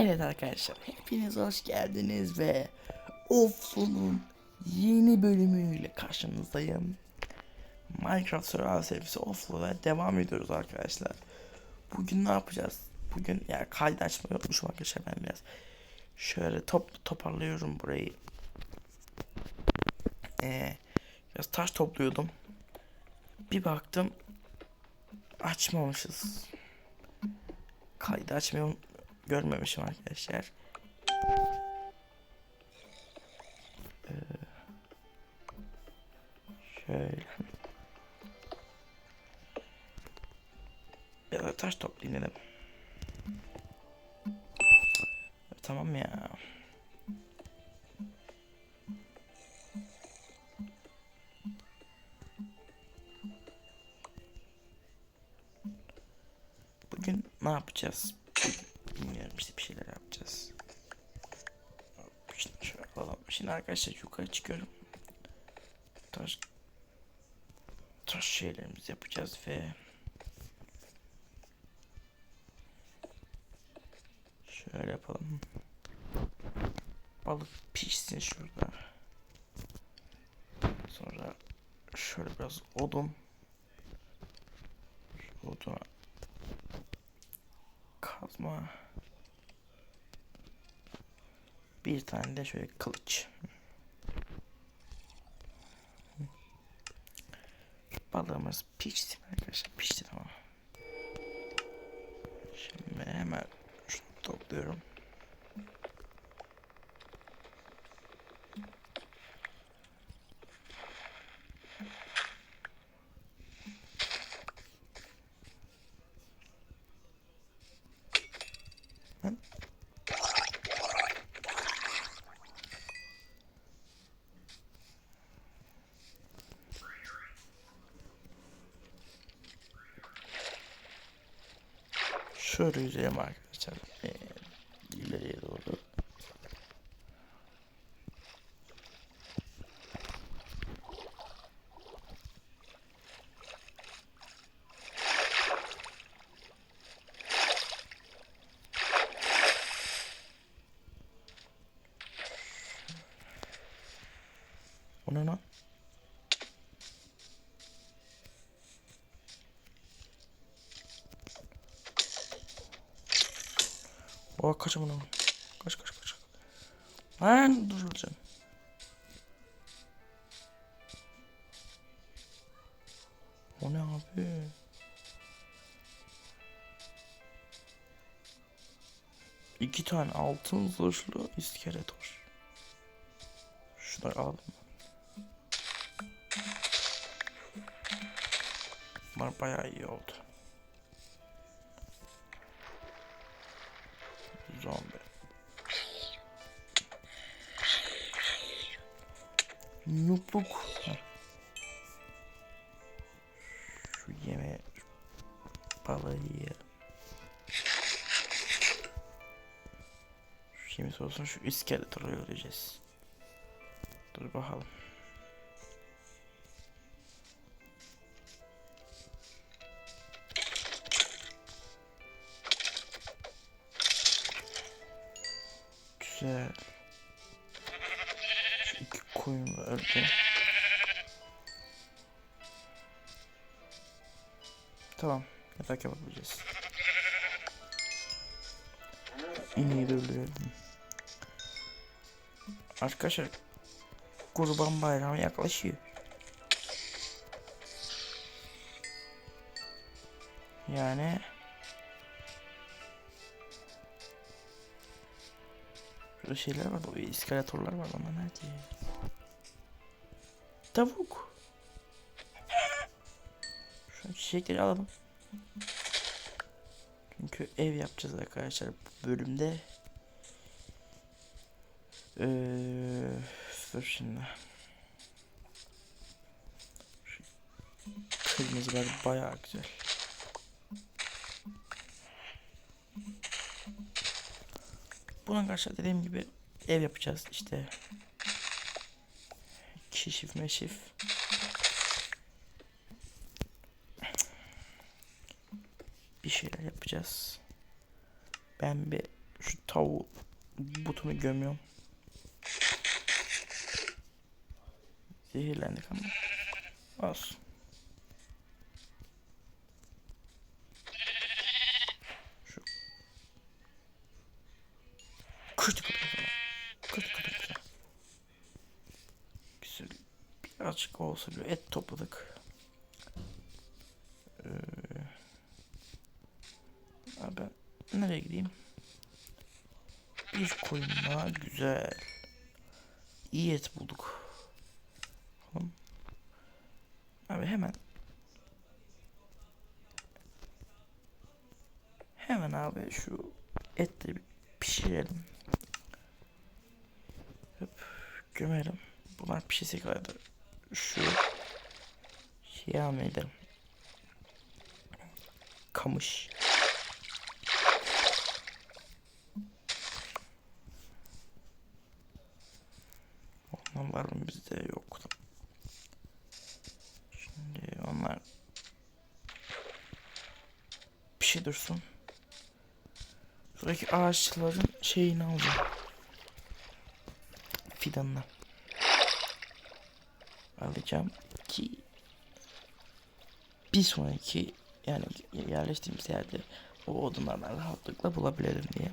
Evet arkadaşlar hepiniz hoş geldiniz ve Oflu'nun yeni bölümüyle karşınızdayım. Minecraft Survival serisi Oflu'da devam ediyoruz arkadaşlar. Bugün ne yapacağız? Bugün ya kaydı açmayı unutmuşum arkadaşlar ben biraz. Şöyle top toparlıyorum burayı. Ee, biraz taş topluyordum. Bir baktım açmamışız. Kaydı açmayı görmemişim arkadaşlar. Ee, şöyle. Ya da taş toplayayım dedim. Tamam ya. Bugün ne yapacağız? İşte bir şeyler yapacağız. Şimdi şöyle alalım. Şimdi arkadaşlar yukarı çıkıyorum. Taş taş şeylerimizi yapacağız ve şöyle yapalım. Balık pişsin şurada. Sonra şöyle biraz odun. Şu oduna kazma. Bir tane de şöyle kılıç. Balığımız pişti arkadaşlar? Pişti tamam. Şimdi hemen şunu topluyorum. Şöyle yüzelim arkadaşlar. Ee, ileriye doğru. O ne Baba kaç amına. Kaç kaç kaç. Lan dur öleceğim. O ne abi? İki tane altın zırhlı iskeletor. Şunları alalım. Bunlar bayağı iyi oldu. Zombi. Nupluk. Şu yeme balığı yiyelim. Şu yemiş olsun şu iskeletoru göreceğiz. Dur bakalım. Güzel. Şu iki koyun öldü. Tamam. Yatak yapabileceğiz. İneği de öldürelim. Arkadaşlar Kurban Bayramı yaklaşıyor. Yani Şurada şeyler var, o iskeletorlar var ama nerede? Tavuk. Şu çiçekleri alalım. Çünkü ev yapacağız arkadaşlar bu bölümde. Ee, dur şimdi. Şu kırmızılar bayağı güzel. Buna karşı dediğim gibi ev yapacağız işte. Keşif meşif. Bir şeyler yapacağız. Ben bir Şu tavuğu butunu gömüyorum. Zehirlendik ama. Olsun. Bir et topladık. Ee, abi nereye gideyim? Bir koyun daha güzel. İyi et bulduk. Abi hemen Hemen abi şu etleri pişirelim. Hop, gömelim. Bunlar pişirse kadar da şu almaya gidelim. Kamış. Ondan var mı bizde yok. Şimdi onlar bir şey dursun. Şuradaki ağaçların şeyini alacağım. Fidanını. Alacağım ki bir sonraki yani yerleştiğimiz yerde o odunlardan rahatlıkla bulabilelim diye.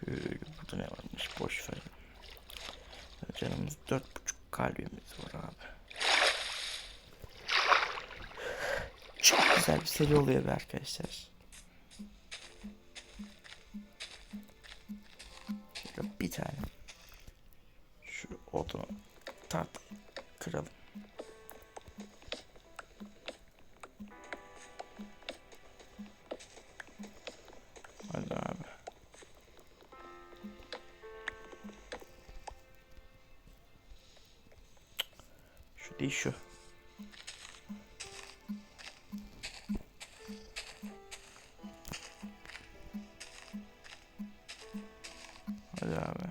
Şöyle burada ne varmış boş ver. Canımız dört buçuk kalbimiz var abi. Çok güzel bir seri oluyor be arkadaşlar. Şu değil şu. Hadi abi.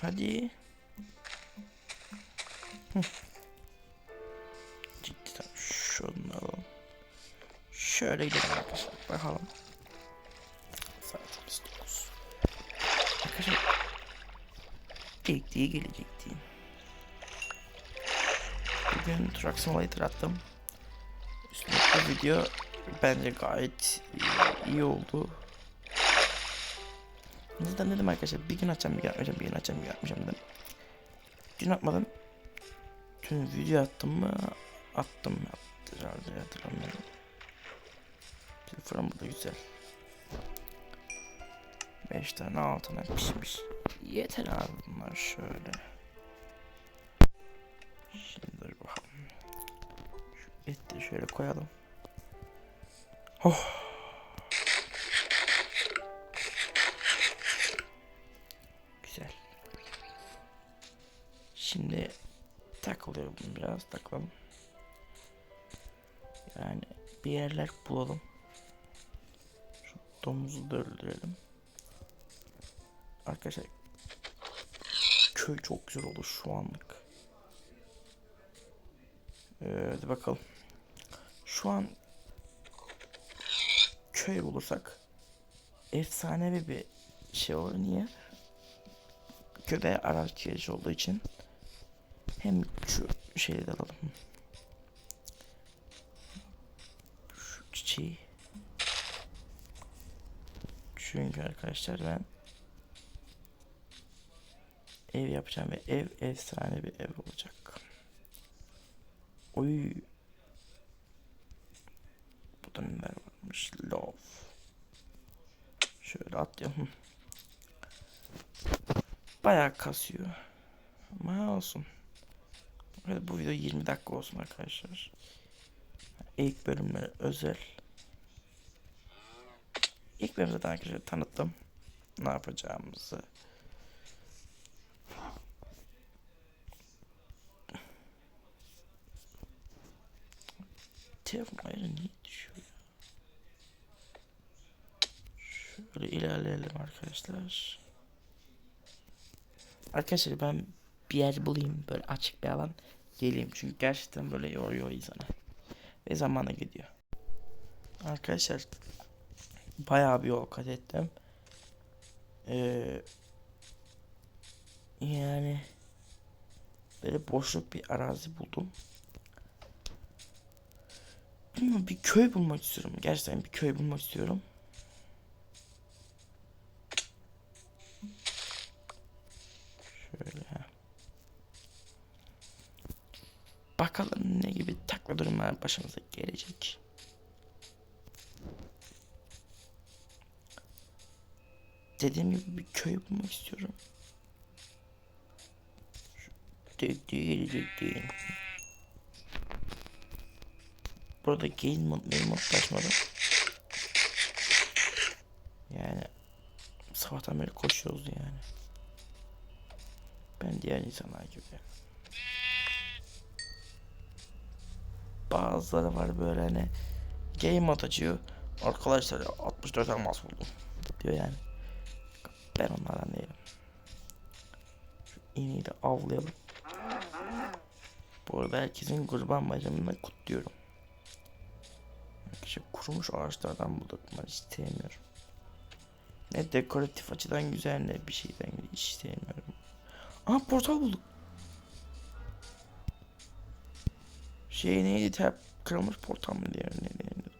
Hadi. Hı. Cidden şunu alalım. Şöyle gidelim arkadaşlar. Bakalım. Gerektiği gelecekti. Bugün Truck Simulator attım. Üstüne bu video bence gayet iyi, oldu. Zaten dedim arkadaşlar bir gün açacağım bir gün atmayacağım bir gün açacağım bir gün atmayacağım dedim. Dün atmadım. Dün video attım mı? Attım attı herhalde hatırlamıyorum. Telefonum burada güzel. 5 tane altına pişmiş. Yeter abi bunlar şöyle. Şimdi dur bakalım. Şu eti şöyle koyalım. Oh. Güzel. Şimdi takılıyor biraz takalım. Yani bir yerler bulalım. Şu domuzu da öldürelim. Arkadaşlar köy çok güzel olur şu anlık. Ee, bakalım. Şu an köy bulursak efsanevi bir şey olur. Niye? Köyde araç gelici olduğu için hem şu şeyi de alalım. Şu çiçeği. Çünkü arkadaşlar ben ev yapacağım ve ev efsane bir ev olacak. Oy. Burada neler varmış? Love. Şöyle atlayalım. Bayağı kasıyor. Ama olsun. Hadi bu video 20 dakika olsun arkadaşlar. İlk bölümleri özel. İlk bölümde arkadaşlar tanıttım. Ne yapacağımızı. Telefon ayrı niye düşüyor ya? Şöyle ilerleyelim arkadaşlar. Arkadaşlar ben bir yer bulayım böyle açık bir alan geleyim. Çünkü gerçekten böyle yoruyor insanı. Ve zamana gidiyor. Arkadaşlar bayağı bir yol kat ettim. Ee, yani böyle boşluk bir arazi buldum. Bilmiyorum bir köy bulmak istiyorum. Gerçekten bir köy bulmak istiyorum. Şöyle. Bakalım ne gibi takla durumlar başımıza gelecek. Dediğim gibi bir köy bulmak istiyorum. Değil, değil, değil. Burada game mod, main mod açmadım. Yani sabahtan beri koşuyoruz yani. Ben diğer insanlar gibi. Bazıları var böyle hani game mod açıyor. Arkadaşlar 64 elmas buldum. Diyor yani. Ben onlardan değilim. Şu ineği de avlayalım. Bu arada herkesin kurban bayramını kutluyorum. Kurumuş ağaçlardan bulduk. Ben hiç. Ne dekoratif açıdan güzel ne bir şeyden hiç sevmiyorum. Portal bulduk. Şey neydi tap kırılmış portal mı diye ne denildi?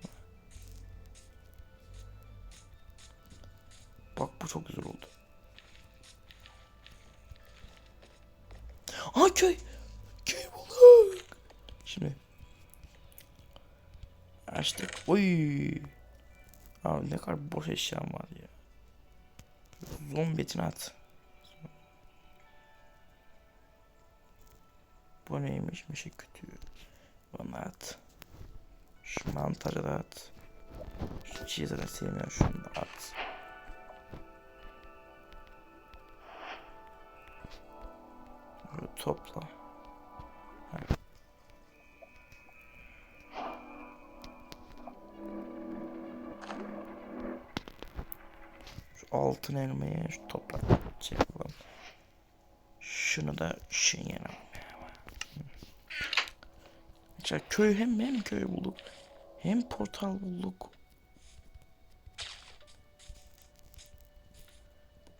Bak bu çok güzel oldu. Aa köy. Köy bulduk. Şimdi açtık. Oy. Abi ne kadar boş eşyam var ya. Zombetini at. Bu neymiş? Mişi kötü. Bunu at. Şu mantarı da at. Şu zaten sevmiyorum. Şunu da at. Böyle topla. Altın elmayı toprak çekelim. Şunu da şu yana. İşte köy hem hem köy bulduk. Hem portal bulduk.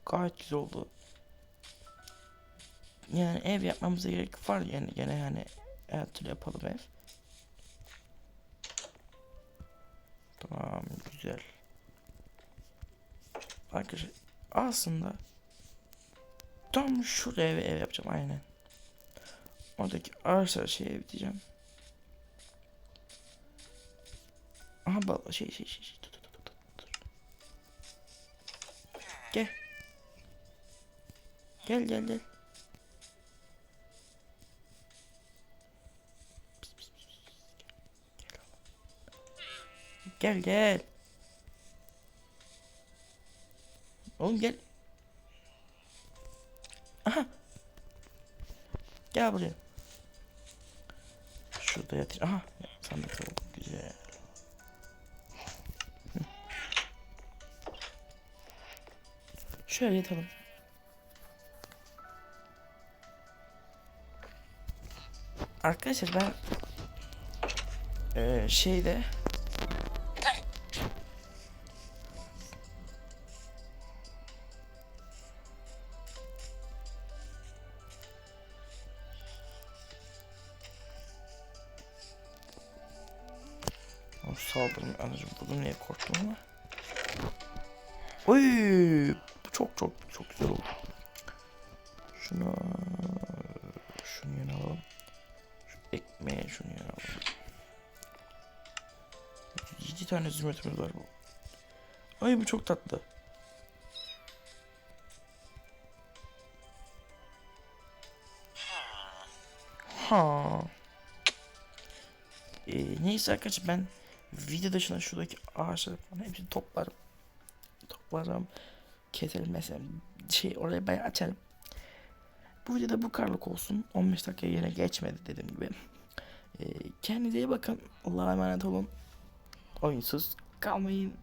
Gayet güzel oldu. Yani ev yapmamıza gerek var yani gene yani her türlü yapalım ev. Tamam güzel. Arkadaşlar aslında tam şuraya ev, ev yapacağım aynen. Oradaki ağaçlar şey ev diyeceğim. Aha bal şey şey şey. şey. Dur, dur, dur, dur. Gel. Gel gel gel. Gel. Gel Oğlum gel. Aha. Gel buraya. Şurada yatır. Aha. De çok güzel. Şöyle yatalım. Arkadaşlar ben eee şeyde saldırım anacım bugün niye korktum ama Oy çok çok çok güzel oldu. Şunu şunu yana alalım. Şu ekmeğe şunu yana alalım. 7 tane zümrütümüz var bu. Ay bu çok tatlı. Ha. Ee, neyse arkadaşlar ben video dışında şuradaki ağaçları falan hepsini toplarım. Toplarım. Keserim mesela. Şey oraya bayağı açarım. Bu videoda bu karlık olsun. 15 dakika yine geçmedi dediğim gibi. Ee, kendinize iyi bakın. Allah'a emanet olun. Oyunsuz kalmayın.